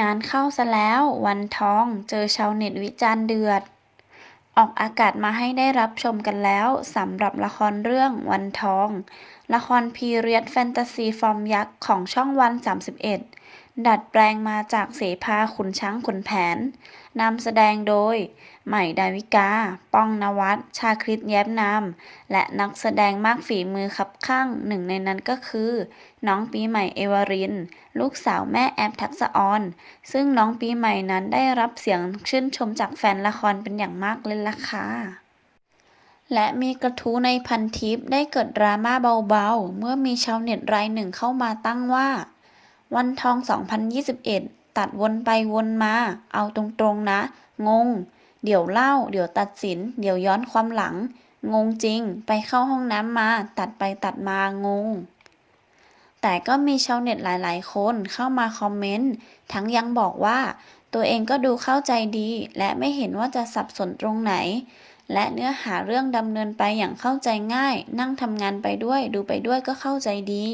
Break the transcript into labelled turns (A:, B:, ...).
A: งานเข้าซะแล้ว วันทองเจอชาวเน็ตวิจารณ์เดือด ออกอากาศมาให้ได้รับชมกันแล้วสำหรับละครเรื่องวันทอง ละครพีเรียดแฟนตาซีฟอร์มยักษ์ของช่องวัน 31 ดัดแปลงมาจากเสภาขุนช้างขุนแผน นำแสดงโดย ใหม่ดาวิกา ป้องนวัดชาคริตแย้มนามและนักแสดงมากฝีมือคับข้างหนึ่งในนั้นก็คือ น้องปีใหม่เอวาริน ลูกสาวแม่แอปทักษะออน ซึ่งน้องปีใหม่นั้นได้รับเสียงชื่นชมจากแฟนละครเป็นอย่างมากเลยล่ะค่ะและมีกระทู้ในพันทิปได้เกิดดราม่าเบาๆ เมื่อมีชาวเน็ตรายหนึ่งเข้ามาตั้งว่า วันทอง 2021 ตัดวนไปวนมา เอาตรงๆนะ งง เดี๋ยวเล่า เดี๋ยวตัดสิน เดี๋ยวย้อนความหลัง งงจริง ไปเข้าห้องน้ำมา ตัดไปตัดมางง แต่ก็มีชาวเน็ตหลายๆ คนเข้ามาคอมเมนต์ ทั้งยังบอกว่า ตัวเองก็ดูเข้าใจดี และไม่เห็นว่าจะสับสนตรงไหน และเนื้อหาเรื่องดำเนินไปอย่างเข้าใจง่าย นั่งทำงานไปด้วย ดูไปด้วยก็เข้าใจดี